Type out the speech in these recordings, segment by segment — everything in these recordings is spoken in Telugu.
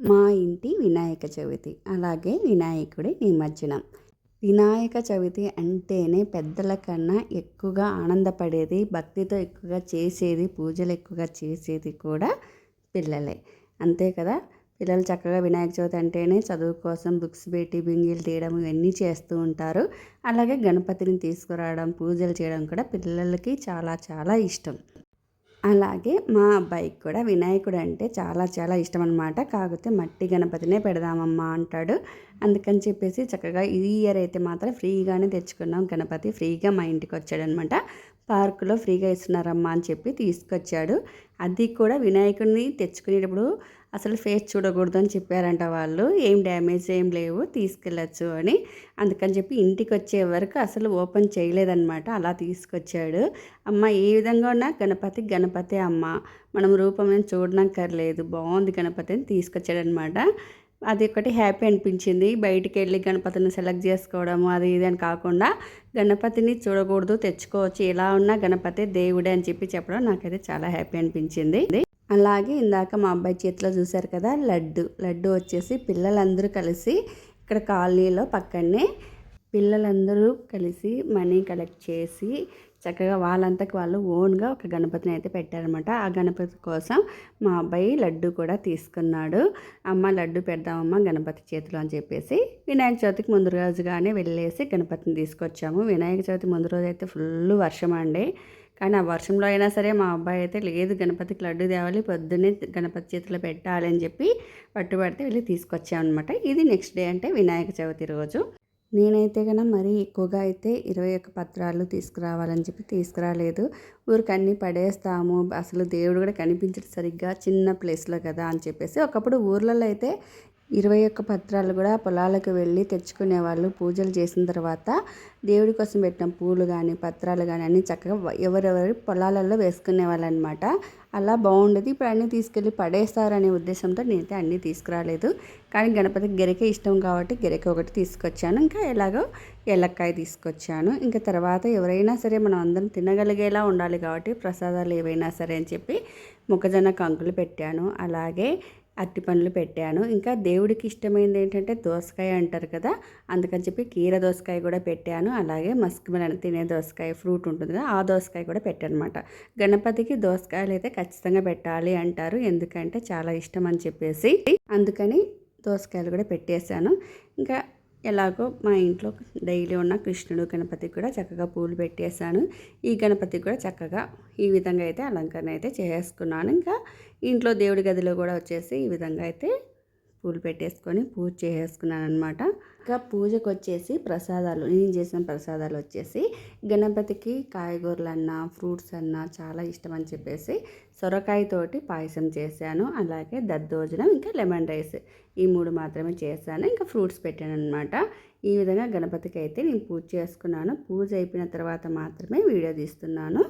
మా ఇంటి వినాయక చవితి. అలాగే వినాయకుడి నిమజ్జనం. వినాయక చవితి అంటేనే పెద్దల కన్నా ఎక్కువగా ఆనందపడేది భక్తితో ఎక్కువగా చేసేది పూజలు ఎక్కువగా చేసేది కూడా పిల్లలే. అంతే కదా? పిల్లలు చక్కగా వినాయక చవితి అంటేనే చదువు కోసం బుక్స్ పెట్టి బింగిలు తీయడం ఇవన్నీ చేస్తూ ఉంటారు. అలాగే గణపతిని తీసుకురావడం పూజలు చేయడం కూడా పిల్లలకి చాలా చాలా ఇష్టం. అలాగే మా అబ్బాయికి కూడా వినాయకుడు అంటే చాలా చాలా ఇష్టం అనమాట కాకపోతే మట్టి గణపతినే పెడదామమ్మా అంటాడు. అందుకని చెప్పేసి చక్కగా ఈ ఇయర్ అయితే మాత్రం ఫ్రీగానే తెచ్చుకున్నాం. గణపతి ఫ్రీగా మా ఇంటికి వచ్చాడనమాట పార్కులో ఫ్రీగా ఇస్తున్నారమ్మా అని చెప్పి తీసుకొచ్చాడు. అది కూడా వినాయకుడిని తెచ్చుకునేటప్పుడు అసలు ఫేస్ చూడకూడదు అని చెప్పారంట వాళ్ళు. ఏం డ్యామేజ్ ఏం లేవు తీసుకెళ్ళచ్చు అని. అందుకని చెప్పి ఇంటికి వచ్చే వరకు అసలు ఓపెన్ చేయలేదన్నమాట. అలా తీసుకొచ్చాడు. అమ్మ ఏ విధంగా ఉన్నా గణపతి గణపతి అమ్మ. మనం రూపం చూడనక్కర్లేదు. బాగుంది గణపతి అని తీసుకొచ్చాడనమాట అది ఒకటి హ్యాపీ అనిపించింది. బయటికి వెళ్ళి గణపతిని సెలెక్ట్ చేసుకోవడము అది ఇది అని కాకుండా గణపతిని చూడకూడదు తెచ్చుకోవచ్చు. ఎలా ఉన్నా గణపతి దేవుడే అని చెప్పి చెప్పడం నాకైతే చాలా హ్యాపీ అనిపించింది. అలాగే ఇందాక మా అబ్బాయి చేతిలో చూశారు కదా లడ్డు. లడ్డు వచ్చేసి పిల్లలందరూ కలిసి ఇక్కడ కాలనీలో పక్కనే పిల్లలందరూ కలిసి మనీ కలెక్ట్ చేసి చక్కగా వాళ్ళంతకు వాళ్ళు ఓన్గా ఒక గణపతిని అయితే పెట్టారనమాట ఆ గణపతి కోసం మా అబ్బాయి లడ్డు కూడా తీసుకున్నాడు. అమ్మ లడ్డు పెడదామమ్మ గణపతి చేతిలో అని చెప్పేసి వినాయక చవితికి ముందు రోజుగానే వెళ్ళేసి గణపతిని తీసుకొచ్చాము. వినాయక చవితి ముందు రోజు అయితే ఫుల్ వర్షం అండి. కానీ ఆ వర్షంలో అయినా సరే మా అబ్బాయి అయితే లేదు గణపతికి లడ్డు తేవాలి పొద్దున్నే గణపతి చేతిలో పెట్టాలి అని చెప్పి పట్టుబడితే వెళ్ళి తీసుకొచ్చామన్నమాట. ఇది నెక్స్ట్ డే అంటే వినాయక చవితి రోజు. నేనైతే కనుక మరీ ఎక్కువగా అయితే ఇరవై ఒక్క పత్రాలు తీసుకురావాలని చెప్పి తీసుకురాలేదు. ఊరికి అన్నీ పడేస్తాము అసలు దేవుడు కూడా కనిపించడు సరిగ్గా చిన్న ప్లేస్లో కదా అని చెప్పేసి. ఒకప్పుడు ఊర్లలో అయితే ఇరవై ఒక్క పత్రాలు కూడా పొలాలకు వెళ్ళి తెచ్చుకునే వాళ్ళు పూజలు చేసిన తర్వాత దేవుడి కోసం పెట్టిన పూలు కానీ పత్రాలు కానీ అన్నీ చక్కగా ఎవరెవరి పొలాలలో వేసుకునే వాళ్ళు అనమాట అలా బాగుండేది. ఇప్పుడు అన్నీ తీసుకెళ్ళి పడేస్తారనే ఉద్దేశంతో నేనైతే అన్నీ తీసుకురాలేదు. కానీ గణపతికి గెరికే ఇష్టం కాబట్టి గెరక ఒకటి తీసుకొచ్చాను. ఇంకా ఎలాగో ఎలక్కాయ తీసుకొచ్చాను. ఇంకా తర్వాత ఎవరైనా సరే మనం అందరం తినగలిగేలా ఉండాలి కాబట్టి ప్రసాదాలు ఏవైనా సరే అని చెప్పి మొక్కజొన్న కంకులు పెట్టాను. అలాగే అట్టి పండ్లు పెట్టాను. ఇంకా దేవుడికి ఇష్టమైనది ఏంటంటే దోసకాయ అంటారు కదా అందుకని చెప్పి కీర దోసకాయ కూడా పెట్టాను. అలాగే మస్కిమెలన్ తినే దోసకాయ ఫ్రూట్ ఉంటుంది కదా ఆ దోసకాయ కూడా పెట్టాను అనమాట గణపతికి దోసకాయలు అయితే ఖచ్చితంగా పెట్టాలి అంటారు. ఎందుకంటే చాలా ఇష్టం అని చెప్పేసి అందుకని దోసకాయలు కూడా పెట్టేశాను. ఇంకా ఎలాగో మా ఇంట్లో డైలీ ఉన్న కృష్ణుడు గణపతికి కూడా చక్కగా పూలు పెట్టేశాను. ఈ గణపతికి కూడా చక్కగా ఈ విధంగా అయితే అలంకరణ అయితే చేసుకున్నాను. ఇంకా ఇంట్లో దేవుడి గదిలో కూడా వచ్చేసి ఈ విధంగా అయితే పూలు పెట్టేసుకొని పూజ చేసుకున్నాను అనమాట ఇంకా పూజకు వచ్చేసి ప్రసాదాలు నేను చేసిన ప్రసాదాలు వచ్చేసి గణపతికి కాయగూరలు అన్నా ఫ్రూట్స్ అన్నా చాలా ఇష్టం అని చెప్పేసి సొరకాయతోటి పాయసం చేశాను. అలాగే దద్దోజనం ఇంకా లెమన్ రైస్ ఈ మూడు మాత్రమే చేశాను. ఇంకా ఫ్రూట్స్ పెట్టాను అనమాట ఈ విధంగా గణపతికి అయితే నేను పూజ చేసుకున్నాను. పూజ అయిపోయిన తర్వాత మాత్రమే వీడియో తీస్తున్నాను.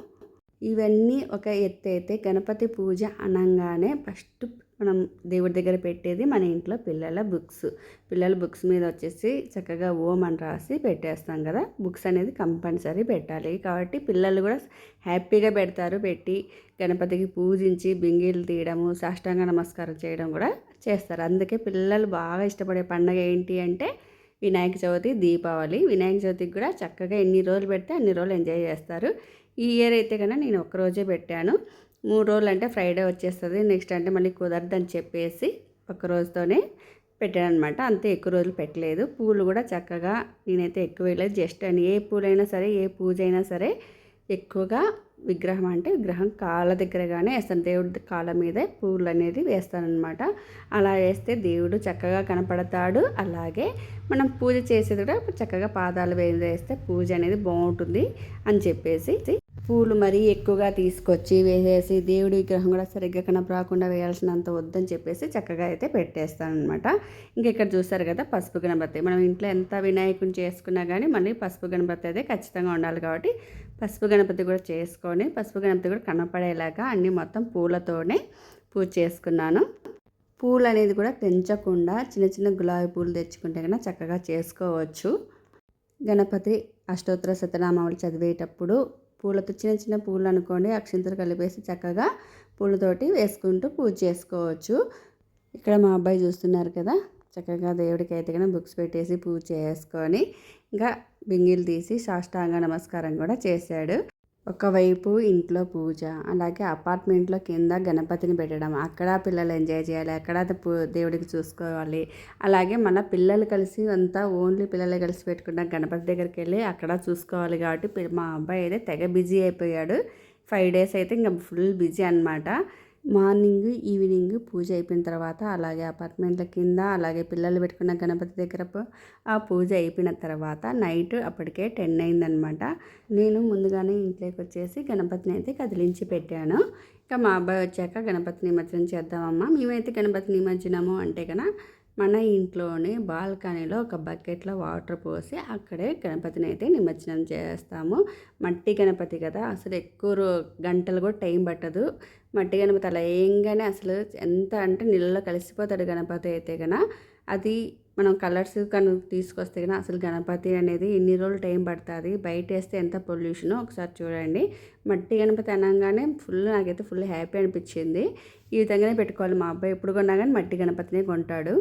ఇవన్నీ ఒక ఎత్తు అయితే గణపతి పూజ అనగానే ఫస్ట్ మనం దేవుడి దగ్గర పెట్టేది మన ఇంట్లో పిల్లల బుక్స్. పిల్లల బుక్స్ మీద వచ్చేసి చక్కగా ఓం అని రాసి పెట్టేస్తాం కదా. బుక్స్ అనేది కంపల్సరీ పెట్టాలి. కాబట్టి పిల్లలు కూడా హ్యాపీగా పెడతారు. పెట్టి గణపతికి పూజించి బింగిలు తీయడము సాష్టాంగ నమస్కారం చేయడం కూడా చేస్తారు. అందుకే పిల్లలు బాగా ఇష్టపడే పండగ ఏంటి అంటే వినాయక చవితి దీపావళి. వినాయక చవితికి కూడా చక్కగా ఎన్ని రోజులు పెడితే అన్ని రోజులు ఎంజాయ్ చేస్తారు. ఈ ఇయర్ అయితే కన్నా నేను ఒక్కరోజే పెట్టాను. మూడు రోజులు అంటే ఫ్రైడే వచ్చేస్తుంది. నెక్స్ట్ అంటే మళ్ళీ కుదరదని చెప్పేసి ఒక రోజుతోనే పెట్టాను అనమాట అంతే ఎక్కువ రోజులు పెట్టలేదు. పూలు కూడా చక్కగా నేనైతే ఎక్కువ వేయలేదు. జస్ట్ అని ఏ పూలైనా సరే ఏ పూజ అయినా సరే ఎక్కువగా విగ్రహం అంటే విగ్రహం కాళ్ళ దగ్గరగానే వేస్తాను. దేవుడి కాళ్ళ మీదే పూలు అనేది వేస్తానమాట అలా వేస్తే దేవుడు చక్కగా కనపడతాడు. అలాగే మనం పూజ చేసేది కూడా చక్కగా పాదాలు వేస్తే పూజ అనేది బాగుంటుంది అని చెప్పేసి పూలు మరీ ఎక్కువగా తీసుకొచ్చి వేసేసి దేవుడి విగ్రహం కూడా సరిగ్గా కనపరాకుండా వేయాల్సినంత వద్దని చెప్పేసి చక్కగా అయితే పెట్టేస్తాను అనమాట ఇంక ఇక్కడ చూస్తారు కదా పసుపు గణపతి. మనం ఇంట్లో ఎంత వినాయకుని చేసుకున్నా కానీ మళ్ళీ పసుపు గణపతి అయితే ఖచ్చితంగా ఉండాలి కాబట్టి పసుపు గణపతి కూడా చేసుకొని పసుపు గణపతి కూడా కనపడేలాగా అన్నీ మొత్తం పూలతోనే పూజ చేసుకున్నాను. పూలు అనేది కూడా పెంచకుండా చిన్న చిన్న గులాబీ పూలు తెచ్చుకుంటే కన్నా చక్కగా చేసుకోవచ్చు. గణపతి అష్టోత్తర శతనామాలు చదివేటప్పుడు పూలతో చిన్న చిన్న పూలు అనుకోండి అక్షింతలు కలిపేసి చక్కగా పూలతోటి వేసుకుంటూ పూజ చేసుకోవచ్చు. ఇక్కడ మా అబ్బాయి చూస్తున్నారు కదా చక్కగా దేవుడికి అయితే కనుక బుక్స్ పెట్టేసి పూజ చేసుకొని ఇంకా బింగిలు తీసి సాష్టాంగ నమస్కారం కూడా చేశాడు. ఒకవైపు ఇంట్లో పూజ అలాగే అపార్ట్మెంట్లో కింద గణపతిని పెట్టడం అక్కడ పిల్లలు ఎంజాయ్ చేయాలి అక్కడ పూ దేవుడికి చూసుకోవాలి. అలాగే మన పిల్లలు కలిసి అంతా ఓన్లీ పిల్లలు కలిసి పెట్టుకున్న గణపతి దగ్గరికి వెళ్ళి అక్కడ చూసుకోవాలి కాబట్టి మా అబ్బాయి అయితే తెగ బిజీ అయిపోయాడు. ఫైవ్ డేస్ అయితే ఇంకా ఫుల్ బిజీ అనమాట మార్నింగ్ ఈవినింగ్ పూజ అయిపోయిన తర్వాత అలాగే అపార్ట్మెంట్ల కింద అలాగే పిల్లలు పెట్టుకున్న గణపతి దగ్గర ఆ పూజ అయిపోయిన తర్వాత నైట్ అప్పటికే టెన్ అయిందనమాట నేను ముందుగానే ఇంట్లోకి వచ్చేసి గణపతిని అయితే కదిలించి పెట్టాను. ఇంకా మా అబ్బాయి వచ్చాక గణపతి నిమజ్జనం చేద్దామమ్మా మేమైతే గణపతి నిమజ్జనము అంటే కనుక మన ఇంట్లోనే బాల్కనీలో ఒక బకెట్లో వాటర్ పోసి అక్కడే గణపతిని అయితే నిమజ్జనం చేస్తాము. మట్టి గణపతి కదా అసలు ఎక్కువ గంటలు కూడా టైం పట్టదు. మట్టి గణపతి అలా ఏంగానే అసలు ఎంత అంటే నీళ్ళలో కలిసిపోతాడు గణపతి అయితే కన అది మనం కలర్స్ కనుక తీసుకొస్తే కానీ అసలు గణపతి అనేది ఎన్ని రోజులు టైం పడుతుంది. బయట వేస్తే ఎంత పొల్యూషనో ఒకసారి చూడండి. మట్టి గణపతి అనగానే ఫుల్ నాకైతే ఫుల్ హ్యాపీ అనిపించింది. ఈ విధంగానే పెట్టుకోవాలి మా అబ్బాయి. ఎప్పుడు కొన్నా కానీ మట్టి గణపతినే కొంటాడు.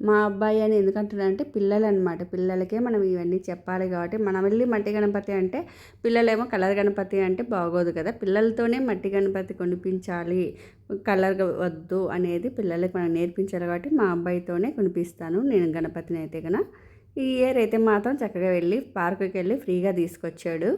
మా అబ్బాయి అని ఎందుకంటున్నారంటే పిల్లలు అనమాట పిల్లలకే మనం ఇవన్నీ చెప్పాలి కాబట్టి మనం వెళ్ళి మట్టి గణపతి అంటే పిల్లలేమో కలర్ గణపతి అంటే బాగోదు కదా. పిల్లలతోనే మట్టి గణపతి కొనిపించాలి. కలర్ వద్దు అనేది పిల్లలకి మనం నేర్పించాలి కాబట్టి మా అబ్బాయితోనే కొనిపిస్తాను నేను గణపతిని అయితే కనుక ఈ ఇయర్ అయితే మాత్రం చక్కగా వెళ్ళి పార్కుకి వెళ్ళి ఫ్రీగా తీసుకొచ్చాడు.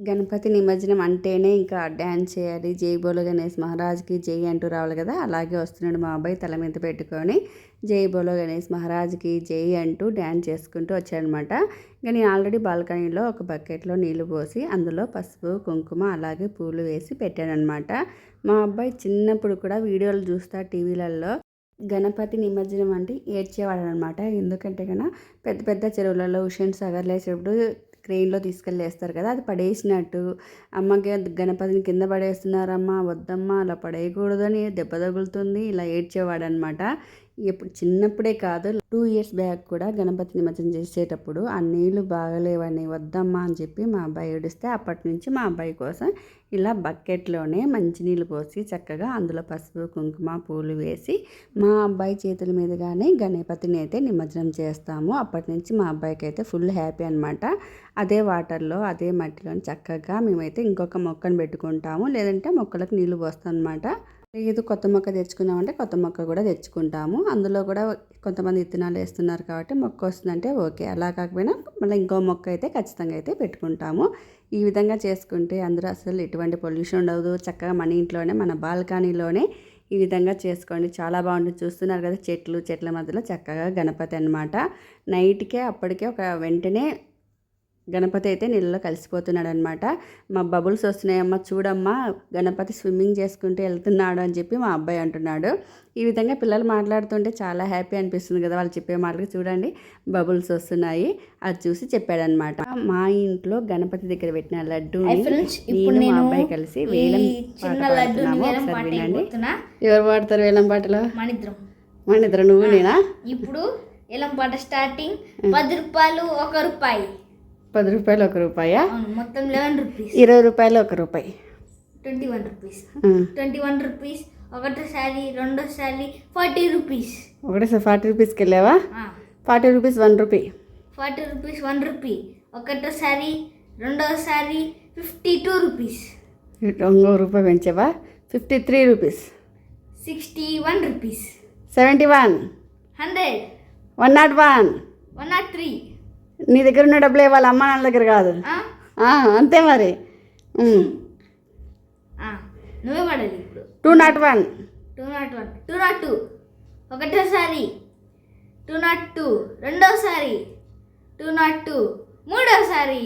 గణపతి నిమజ్జనం అంటేనే ఇంకా డ్యాన్స్ చేయాలి. జై బోలో గణేష్ మహారాజ్కి జై అంటూ రావాలి కదా. అలాగే వస్తున్నాడు మా అబ్బాయి తల మీద పెట్టుకొని. జై బోలో గణేష్ మహారాజ్కి జై అంటూ డ్యాన్స్ చేసుకుంటూ వచ్చాడనమాట. ఇంకా నేను ఆల్రెడీ బాల్కనీలో ఒక బకెట్లో నీళ్ళు పోసి అందులో పసుపు కుంకుమ అలాగే పూలు వేసి పెట్టానమాట మా అబ్బాయి చిన్నప్పుడు కూడా వీడియోలు చూస్తా టీవీలలో గణపతి నిమజ్జనం అంటే ఏడ్చేవాడు అనమాట ఎందుకంటే కన్నా పెద్ద పెద్ద చెరువులలో హుషేన్ సాగర్లో వేసేటప్పుడు క్రెయిన్లో తీసుకెళ్ళి వేస్తారు కదా అది పడేసినట్టు. అమ్మకి గణపతిని కింద పడేస్తున్నారమ్మా వద్దమ్మా అలా పడేయకూడదని దెబ్బ తగులుతుంది ఇలా ఏడ్చేవాడు ఇప్పుడు చిన్నప్పుడే కాదు టూ ఇయర్స్ బ్యాక్ కూడా గణపతి నిమజ్జనం చేసేటప్పుడు ఆ నీళ్ళు బాగలేవని వద్దమ్మా అని చెప్పి మా అబ్బాయి ఏడిస్తే అప్పటి నుంచి మా అబ్బాయి కోసం ఇలా బకెట్లోనే మంచినీళ్ళు పోసి చక్కగా అందులో పసుపు కుంకుమ పూలు వేసి మా అబ్బాయి చేతుల మీదుగానే గణపతిని అయితే నిమజ్జనం చేస్తాము. అప్పటి నుంచి మా అబ్బాయికి అయితే ఫుల్ హ్యాపీ అనమాట అదే వాటర్లో అదే మట్టిలో చక్కగా మేమైతే ఇంకొక మొక్కను పెట్టుకుంటాము. లేదంటే మొక్కలకు నీళ్ళు పోస్తాం అనమాట లేదు కొత్త మొక్క తెచ్చుకున్నామంటే కొత్త మొక్క కూడా తెచ్చుకుంటాము. అందులో కూడా కొంతమంది విత్తనాలు వేస్తున్నారు కాబట్టి మొక్క వస్తుందంటే ఓకే. అలా కాకపోయినా మళ్ళీ ఇంకో మొక్క అయితే ఖచ్చితంగా అయితే పెట్టుకుంటాము. ఈ విధంగా చేసుకుంటే అందరూ అసలు ఎటువంటి పొల్యూషన్ ఉండదు. చక్కగా మన ఇంట్లోనే మన బాల్కనీలోనే ఈ విధంగా చేసుకోండి. చాలా బాగుంటుంది. చూస్తున్నారు కదా చెట్లు చెట్ల మధ్యలో చక్కగా గణపతి అనమాట నైట్కే అప్పటికే ఒక వెంటనే గణపతి అయితే నీళ్ళలో కలిసిపోతున్నాడు అనమాట మా బబుల్స్ వస్తున్నాయమ్మా చూడమ్మా గణపతి స్విమ్మింగ్ చేసుకుంటూ వెళ్తున్నాడు అని చెప్పి మా అబ్బాయి అంటున్నాడు. ఈ విధంగా పిల్లలు మాట్లాడుతుంటే చాలా హ్యాపీ అనిపిస్తుంది కదా వాళ్ళు చెప్పే మాటలు చూడండి బబుల్స్ వస్తున్నాయి. అది చూసి చెప్పాడనమాట. మా ఇంట్లో గణపతి దగ్గర పెట్టిన లడ్డు నేను మా అబ్బాయి కలిసి వేలం పాట వినండి. ఎవరు పాడతారు వేలం పాటలో? ఇద్దరు. నువ్వు నేనా? ఇప్పుడు వేలం పాట స్టార్టింగ్ పది రూపాయలు ఒక రూపాయి. పది రూపాయలు ఒక రూపాయా? మొత్తం లెవెన్ రూపీస్ ఇరవై రూపాయలు ఒక రూపాయి. Twenty one rupees. Twenty one rupees ఒకటోసారి రెండోసారి ఫార్టీ రూపీస్ ఒకటేసారి ఫార్టీ రూపీస్కి వెళ్ళావా? Forty rupees one rupee forty rupees one rupee ఒకటోసారి రెండోసారి ఫిఫ్టీ టూ రూపీస్ ఇంకో రూపాయి పెంచావా? Fifty three rupees sixty one rupees seventy one hundred one nought one one nought three నీ దగ్గర ఉన్న డబ్బులు వాళ్ళ అమ్మ నాన్న దగ్గర కాదు. అంతే మరి. నువ్వే పడాలి ఇప్పుడు. Two nought one two nought one two nought two ఒకటోసారి. టూ నాట్ టూ రెండోసారి. టూ నాట్ టూ మూడోసారి.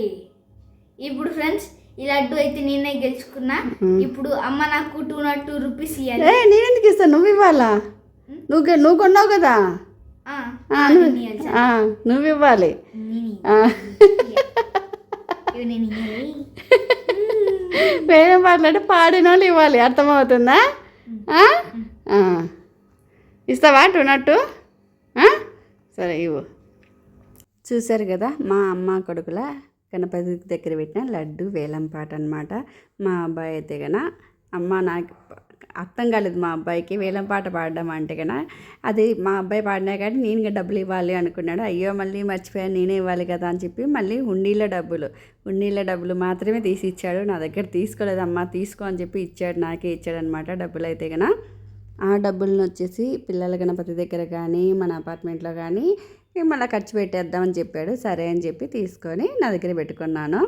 ఇప్పుడు ఫ్రెండ్స్ ఈ లడ్డు అయితే నేనే గెలుచుకున్నా. ఇప్పుడు అమ్మ నాకు టూ నాట్ టూ రూపీస్ ఇవ్వాలి నేనెందుకు ఇస్తాను? నువ్వు ఇవ్వాలా? నువ్వు నువ్వు కొన్నావు కదా? నువ్వు ఇవ్వాలి. వేరే మాట్లాడి పాడిన వాళ్ళు ఇవ్వాలి అర్థమవుతుందా? ఆ? ఆ. ఇస్తావా టూ నాట్ టూ? ఆ? సరే ఇవ్వు. చూశారు కదా మా అమ్మ కొడుకుల గణపతి దగ్గర పెట్టిన లడ్డు వేలం పాట అనమాట మా అబ్బాయి అయితే గన అమ్మ నాకు అర్థం కాలేదు మా అబ్బాయికి. వేలం పాట పాడడం అంటే కదా అది మా అబ్బాయి పాడినా కానీ నేను డబ్బులు ఇవ్వాలి అనుకున్నాడు. అయ్యో మళ్ళీ మర్చిపోయాను నేనే ఇవ్వాలి కదా అని చెప్పి మళ్ళీ హుండీలో డబ్బులు హుండీలో డబ్బులు మాత్రమే తీసి ఇచ్చాడు. నా దగ్గర తీసుకోలేదమ్మా తీసుకో అని చెప్పి ఇచ్చాడు నాకే ఇచ్చాడు అనమాట డబ్బులు అయితే కన్నా ఆ డబ్బులను వచ్చేసి పిల్లల గణపతి దగ్గర కానీ మన అపార్ట్మెంట్లో కానీ మళ్ళీ ఖర్చు పెట్టేద్దామని చెప్పాడు. సరే అని చెప్పి తీసుకొని నా దగ్గర పెట్టుకున్నాను.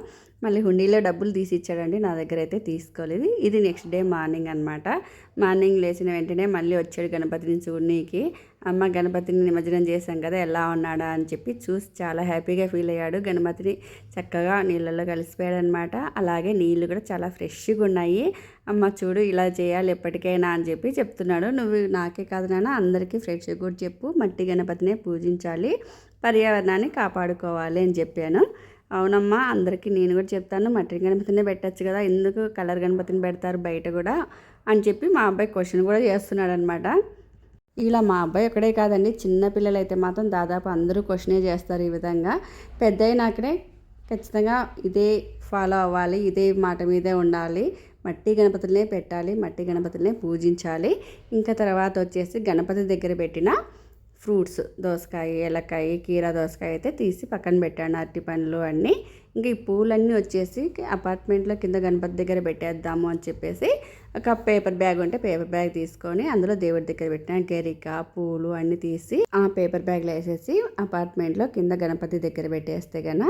మళ్ళీ హుండీలో డబ్బులు తీసి ఇచ్చాడండి నా దగ్గర అయితే తీసుకోలేదు. ఇది నెక్స్ట్ డే మార్నింగ్ అనమాట మార్నింగ్ లేచిన వెంటనే మళ్ళీ వచ్చాడు గణపతిని చూడనీకి. అమ్మ గణపతిని నిమజ్జనం చేశాం కదా ఎలా ఉన్నాడా? అని చెప్పి చూసి చాలా హ్యాపీగా ఫీల్ అయ్యాడు. గణపతిని చక్కగా నీళ్ళల్లో కలిసిపోయాడు అనమాట అలాగే నీళ్ళు కూడా చాలా ఫ్రెష్గా ఉన్నాయి. అమ్మ చూడు ఇలా చేయాలి ఎప్పటికైనా అని చెప్పి చెప్తున్నాడు. నువ్వు నాకే కాదు నాన్న అందరికీ ఫ్రెష్గా కూడా చెప్పు. మట్టి గణపతినే పూజించాలి. పర్యావరణాన్ని కాపాడుకోవాలి అని చెప్పాను. అవునమ్మా అందరికీ నేను కూడా చెప్తాను మట్టి గణపతినే పెట్టచ్చు కదా ఎందుకు కలర్ గణపతిని పెడతారు బయట కూడా అని చెప్పి మా అబ్బాయి క్వశ్చన్ కూడా చేస్తున్నాడు అనమాట ఇలా మా అబ్బాయి ఒక్కడే కాదండి చిన్న పిల్లలు అయితే మాత్రం దాదాపు అందరూ క్వశ్చనే చేస్తారు ఈ విధంగా. పెద్ద అయినాకనే ఖచ్చితంగా ఇదే ఫాలో అవ్వాలి ఇదే మాట మీదే ఉండాలి. మట్టి గణపతులనే పెట్టాలి మట్టి గణపతులనే పూజించాలి. ఇంకా తర్వాత వచ్చేసి గణపతి దగ్గర పెట్టిన ఫ్రూట్స్ దోసకాయ ఏలకాయ కీరా దోసకాయ అయితే తీసి పక్కన పెట్టాను అరటి పండ్లు అన్నీ. ఇంకా ఈ పూలన్నీ వచ్చేసి అపార్ట్మెంట్లో కింద గణపతి దగ్గర పెట్టేద్దాము అని చెప్పేసి ఒక పేపర్ బ్యాగ్ ఉంటే పేపర్ బ్యాగ్ తీసుకొని అందులో దేవుడి దగ్గర పెట్టిన. గరిక పూలు అన్నీ తీసి ఆ పేపర్ బ్యాగ్లో వేసేసి అపార్ట్మెంట్లో కింద గణపతి దగ్గర పెట్టేస్తే కన్నా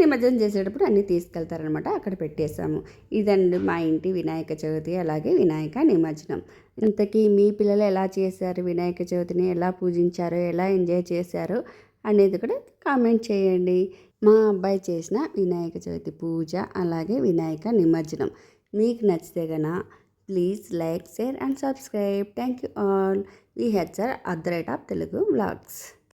నిమజ్జనం చేసేటప్పుడు అన్నీ తీసుకెళ్తారనమాట అక్కడ పెట్టేశాము. ఇదండి మా ఇంటి వినాయక చవితి అలాగే వినాయక నిమజ్జనం. ఇంతకీ మీ పిల్లలు ఎలా చేశారు? వినాయక చవితిని ఎలా పూజించారు? ఎలా ఎంజాయ్ చేశారు? అనేది కూడా కామెంట్ చేయండి. మా అబ్బాయి చేసిన వినాయక చవితి పూజ అలాగే వినాయక నిమజ్జనం. మీకు నచ్చితే గన please like share and subscribe. Thank you all. V H R at the rate of Telugu blogs